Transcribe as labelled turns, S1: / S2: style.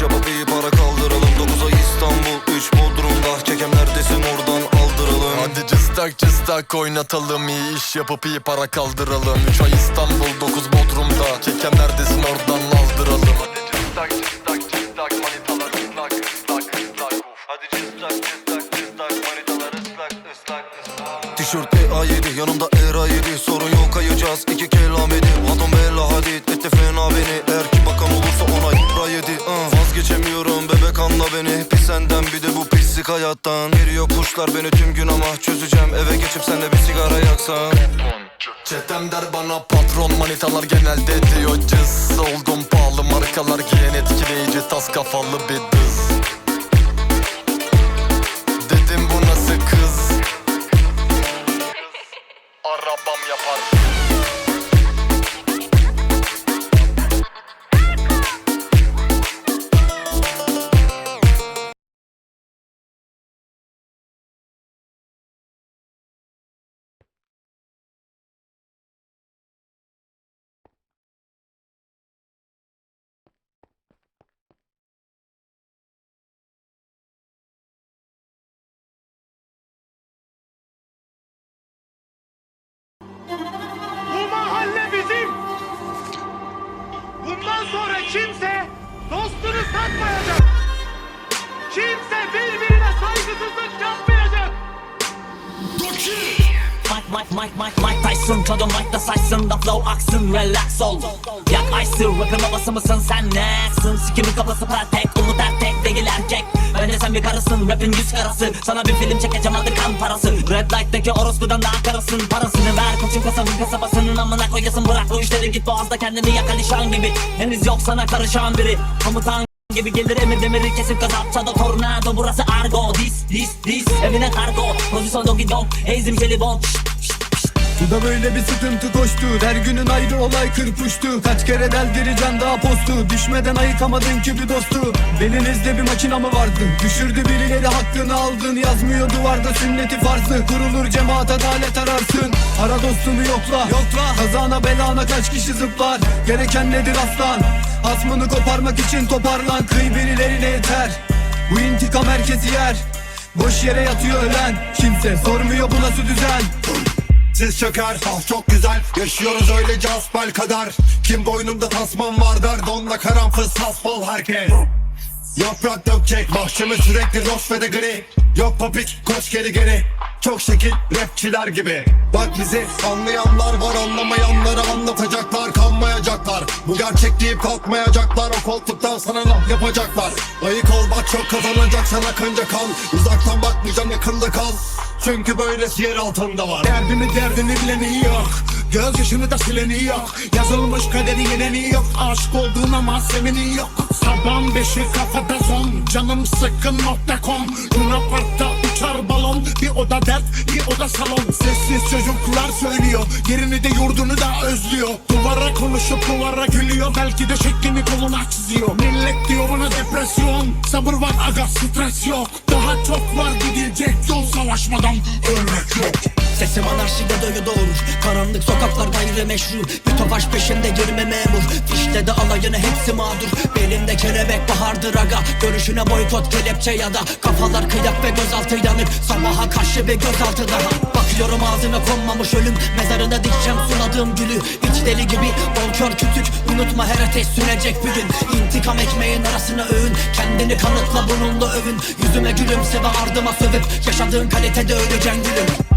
S1: iş yapıp iyi para kaldıralım. 9 ay İstanbul 3 Bodrum'da çekem neredesin? Oradan aldıralım.
S2: Hadi cıstak cıstak oynatalım. İyi iş yapıp iyi para kaldıralım. 3 ay İstanbul 9 Bodrum'da Kekem neredesin? Oradan aldıralım. Hadi cıstak cıstak cıstak manitalar ıslak ıslak ıslak.
S1: Hadi cıstak cıstak cıstak manitalar ıslak ıslak ıslak. Tişört EA7 yanımda ERA 7 Sorun yok kayacağız iki kelam hayattan Geliyor kuşlar beni tüm gün ama Çözeceğim. Eve geçip senle bir sigara yaksan.
S2: Çetem der bana patron manitalar genelde diyor. Cız Oldum pahalı markalar giyen etkileyici tas kafalı bir dız
S3: Bundan sonra kimse dostunu satmayacak. Kimse birbirine saygısızlık yapmayacak.
S4: Mike Mike Mike Mike Mike Tyson. Tadı Mike'da saçsın da flow aksın relax ol. Yak ice'ı rapin babası mısın sen nesin? Sikimin kafası perfect umut er tek değil erkek Bence sen bir karısın rapin yüz karası. Sana bir film çekeceğim adı kan parası. Red light'taki orospudan daha karısın Parasını ver. Koçun kasabın kasabasının amına koyasın Bırak bu işleri git boğazda kendini yak alişan gibi. Henüz yok sana karışan biri. Komutan gibi gelir emir demiri kesip kasapça da tornado. Burası argo Dis dis dis. Evine kargo Pozisyon dogi dog ezim jelibon şşt, şşt.
S5: Bu da böyle bir sıkıntı koştu. Her günün ayrı olay kırpıştı. Kaç kere deldireceğim daha postu. Düşmeden ayıkamadın ki bir dostu. Belinizde bir makina mı vardı? Düşürdü birileri hakkını aldın. Yazmıyor duvarda sünneti farzı. Kurulur cemaat adalet ararsın. Ara dostunu yokla. Yokla. Kazana belana kaç kişi zıplar? Gereken nedir aslan? Asmını koparmak için toparlan. Kıy birilerine yeter. Bu intikam herkesi yer. Boş yere yatıyor ölen. Kimse sormuyor bu nasıl düzen
S6: Siz çöker, ah çok güzel. Yaşıyoruz öylece asbel kadar. Kim boynumda tasman var der Donla karanfil sasbol herkes. Yaprak dökecek Bahçemiz sürekli loş ve de gri. Yok papik koş geri geri. Çok şekil rapçiler gibi. Bak bizi anlayanlar var Anlamayanları anlatacaklar. Kanmayacaklar. Bu gerçek deyip kalkmayacaklar. O koltuktan sana laf yapacaklar. Ayık ol bak çok kazanacaksan akınca kal. Uzaktan bakmayacağım yakında kal Çünkü böylesi yer altında var
S3: Derdini derdini bileni yok. Göz yaşını da sileni yok. Yazılmış kaderi yeneni yok. Aşık olduğun ama seveni yok. Sabah beşi kafada son. Canım sıkkın nokta com. Luna uçar balon. Bir oda dert, bir oda salon. Sessiz çocuklar söylüyor. Yerini de yurdunu da özlüyor. Duvara konuşup duvara gülüyor. Belki de şeklini koluna çiziyor. Millet diyor bana depresyon. Sabır var aga stres yok. Daha çok var gidilecek yol savaşmadan ölmek yok.
S7: Sesim anarşide dayı doğurur. Karanlık sokaklar gayrimeşru Bir topaş peşinde girme memur. Fişli istedi alayını hepsi mağdur. Belinde kelebek bahardır aga. Görüşüne boykot kelepçe ya da Kafalar kıyak ve gözaltı yanık. Sabaha karşı bir gözaltı daha. Bakıyorum ağzına konmamış ölüm. Mezarına dikeceğim suladığım gülü. İç deli gibi bol kör kütük. Unutma her ateş sünecek bir gün. İntikam ekmeğin arasına öğün. Kendini kanıtla bununla övün. Yüzüme gülümse ve ardıma sövüp Yaşadığın kalitede öleceksin gülüm